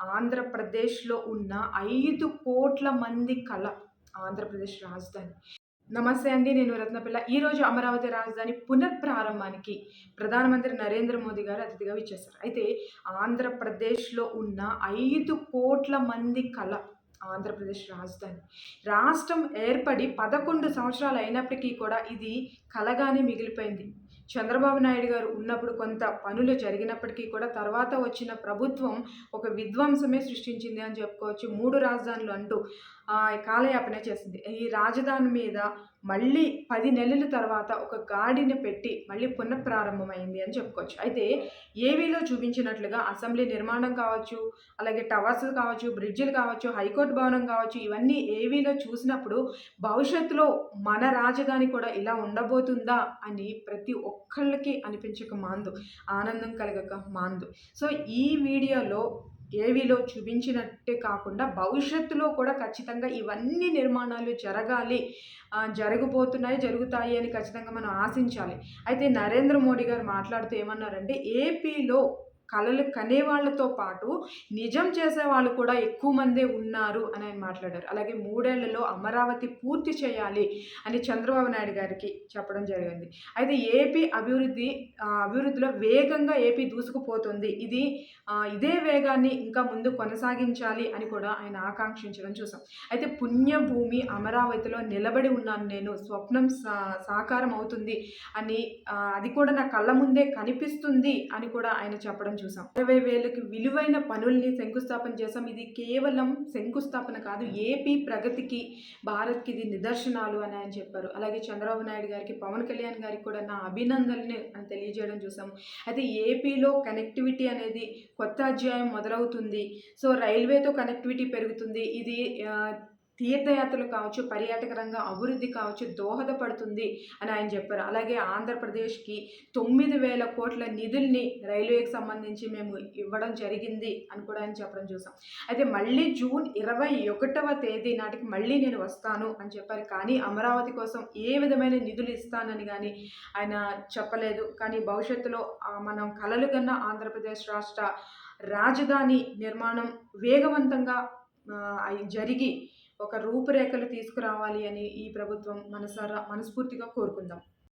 ఆంధ్రప్రదేశ్లో ఉన్న ఐదు కోట్ల మంది కళ ఆంధ్రప్రదేశ్ రాజధాని. నమస్తే అండి నేను రత్నపిల్ల. ఈరోజు అమరావతి రాజధాని పునఃప్రారంభానికి ప్రధానమంత్రి నరేంద్ర మోదీ గారు అతిథిగా ఇచ్చేశారు అయితే ఆంధ్రప్రదేశ్లో ఉన్న ఐదు కోట్ల మంది కళ ఆంధ్రప్రదేశ్ రాజధాని. రాష్ట్రం ఏర్పడి పదకొండు సంవత్సరాలు అయినప్పటికీ కూడా ఇది కలగానే మిగిలిపోయింది. చంద్రబాబు నాయుడు గారు ఉన్నప్పుడు కొంత పనులు జరిగినప్పటికీ కూడా తర్వాత వచ్చిన ప్రభుత్వం ఒక విధ్వంసమే సృష్టించింది అని చెప్పుకోవచ్చు. మూడు రాజధానులు అంటూ కాలయాపన చేసింది. ఈ రాజధాని మీద మళ్ళీ పది నెలల తర్వాత ఒక గాడిని పెట్టి మళ్ళీ పునఃప్రారంభమైంది అని చెప్పుకోవచ్చు. అయితే ఏవీలో చూపించినట్లుగా అసెంబ్లీ నిర్మాణం కావచ్చు అలాగే టవర్స్ కావచ్చు బ్రిడ్జిలు కావచ్చు హైకోర్టు భవనం కావచ్చు ఇవన్నీ ఏవీలో చూసినప్పుడు భవిష్యత్తులో మన రాజధాని కూడా ఇలా ఉండబోతుందా అని ప్రతి ఒక్కళ్ళకి అనిపించక మాందు ఆనందం కలగక మాందు. సో ఈ వీడియోలో ఏవీలో చూపించినట్టే కాకుండా భవిష్యత్తులో కూడా ఖచ్చితంగా ఇవన్నీ నిర్మాణాలు జరగాలి జరగబోతున్నాయి జరుగుతాయి అని ఖచ్చితంగా మనం ఆశించాలి. అయితే నరేంద్ర మోడీ గారు మాట్లాడుతూ ఏమన్నారంటే ఏపీలో కళలు కనేవాళ్ళతో పాటు నిజం చేసే వాళ్ళు కూడా ఎక్కువ మందే ఉన్నారు అని ఆయన మాట్లాడారు. అలాగే మూడేళ్ళలో అమరావతి పూర్తి చేయాలి అని చంద్రబాబు నాయుడు గారికి చెప్పడం జరిగింది. అయితే ఏపీ అభివృద్ధి అభివృద్ధిలో వేగంగా ఏపీ దూసుకుపోతుంది. ఇది ఇదే వేగాన్ని ఇంకా ముందు కొనసాగించాలి అని కూడా ఆయన ఆకాంక్షించడం చూసాం. అయితే పుణ్యభూమి అమరావతిలో నిలబడి ఉన్నాను నేను స్వప్నం సా సాకారం అవుతుంది అని అది కూడా నా కళ్ళ ముందే కనిపిస్తుంది అని కూడా ఆయన చెప్పడం చూసాం. ఇరవై వేలకు విలువైన పనుల్ని శంకుస్థాపన చేసాం ఇది కేవలం శంకుస్థాపన కాదు ఏపీ ప్రగతికి భారత్కి ఇది నిదర్శనాలు అని ఆయన చెప్పారు. అలాగే చంద్రబాబు నాయుడు గారికి పవన్ కళ్యాణ్ గారికి కూడా నా అభినందనని తెలియజేయడం చూసాము అయితే ఏపీలో కనెక్టివిటీ అనేది కొత్త అధ్యాయం మొదలవుతుంది. సో రైల్వేతో కనెక్టివిటీ పెరుగుతుంది. ఇది తీర్థయాత్రలు కావచ్చు పర్యాటక రంగం అభివృద్ధి కావచ్చు దోహదపడుతుంది అని ఆయన చెప్పారు. అలాగే ఆంధ్రప్రదేశ్కి తొమ్మిది వేల కోట్ల నిధుల్ని రైల్వేకి సంబంధించి మేము ఇవ్వడం జరిగింది అని కూడా ఆయన చెప్పడం చూసాం. అయితే మళ్ళీ జూన్ ఇరవై ఒకటవ తేదీ నాటికి మళ్ళీ నేను వస్తాను అని చెప్పారు. కానీ అమరావతి కోసం ఏ విధమైన నిధులు ఇస్తానని కానీ ఆయన చెప్పలేదు. కానీ భవిష్యత్తులో మనం కలలు కన్నా ఆంధ్రప్రదేశ్ రాష్ట్ర రాజధాని నిర్మాణం వేగవంతంగా జరిగి ఒక రూపురేఖలు తీసుకురావాలి అని ఈ ప్రభుత్వం మనసారా మనస్ఫూర్తిగా కోరుకుందాం.